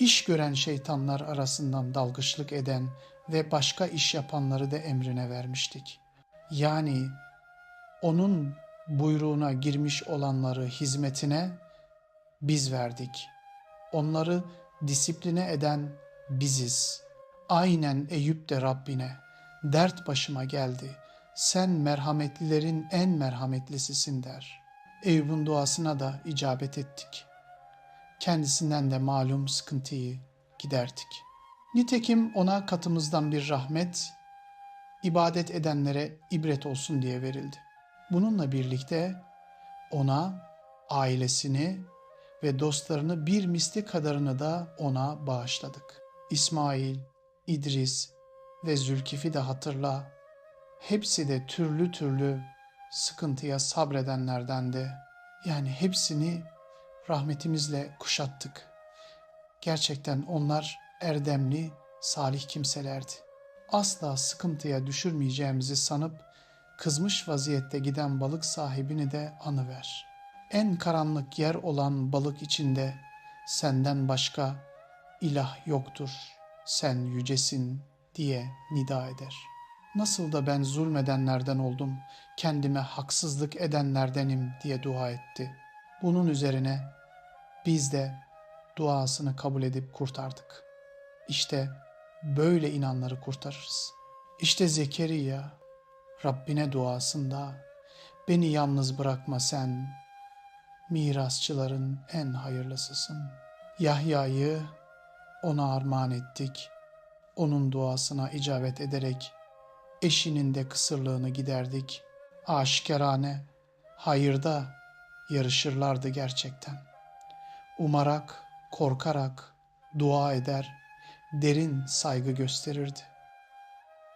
iş gören şeytanlar arasından dalgıçlık eden ve başka iş yapanları da emrine vermiştik. Yani onun buyruğuna girmiş olanları hizmetine biz verdik. Onları disipline eden biziz. Aynen Eyüp de Rabbine dert başıma geldi. Sen merhametlilerin en merhametlisisin der. Eyüp'ün duasına da icabet ettik. Kendisinden de malum sıkıntıyı giderdik. Nitekim ona katımızdan bir rahmet, ibadet edenlere ibret olsun diye verildi. Bununla birlikte ona ailesini ve dostlarını bir misli kadarını da ona bağışladık. İsmail, İdris ve Zülkif'i de hatırla. Hepsi de türlü türlü sıkıntıya sabredenlerden de yani hepsini rahmetimizle kuşattık. Gerçekten onlar erdemli, salih kimselerdi. Asla sıkıntıya düşürmeyeceğimizi sanıp kızmış vaziyette giden balık sahibini de anıver. En karanlık yer olan balık içinde senden başka ilah yoktur, sen yücesin diye nida eder. Nasıl da ben zulmedenlerden oldum, kendime haksızlık edenlerdenim diye dua etti. Bunun üzerine biz de duasını kabul edip kurtardık. İşte böyle inanları kurtarırız. İşte Zekeriya Rabbine duasında beni yalnız bırakma sen mirasçıların en hayırlısısın. Yahya'yı ona armağan ettik. Onun duasına icabet ederek eşinin de kısırlığını giderdik. Aşikarane hayırda yarışırlardı gerçekten. Umarak, korkarak dua eder, derin saygı gösterirdi.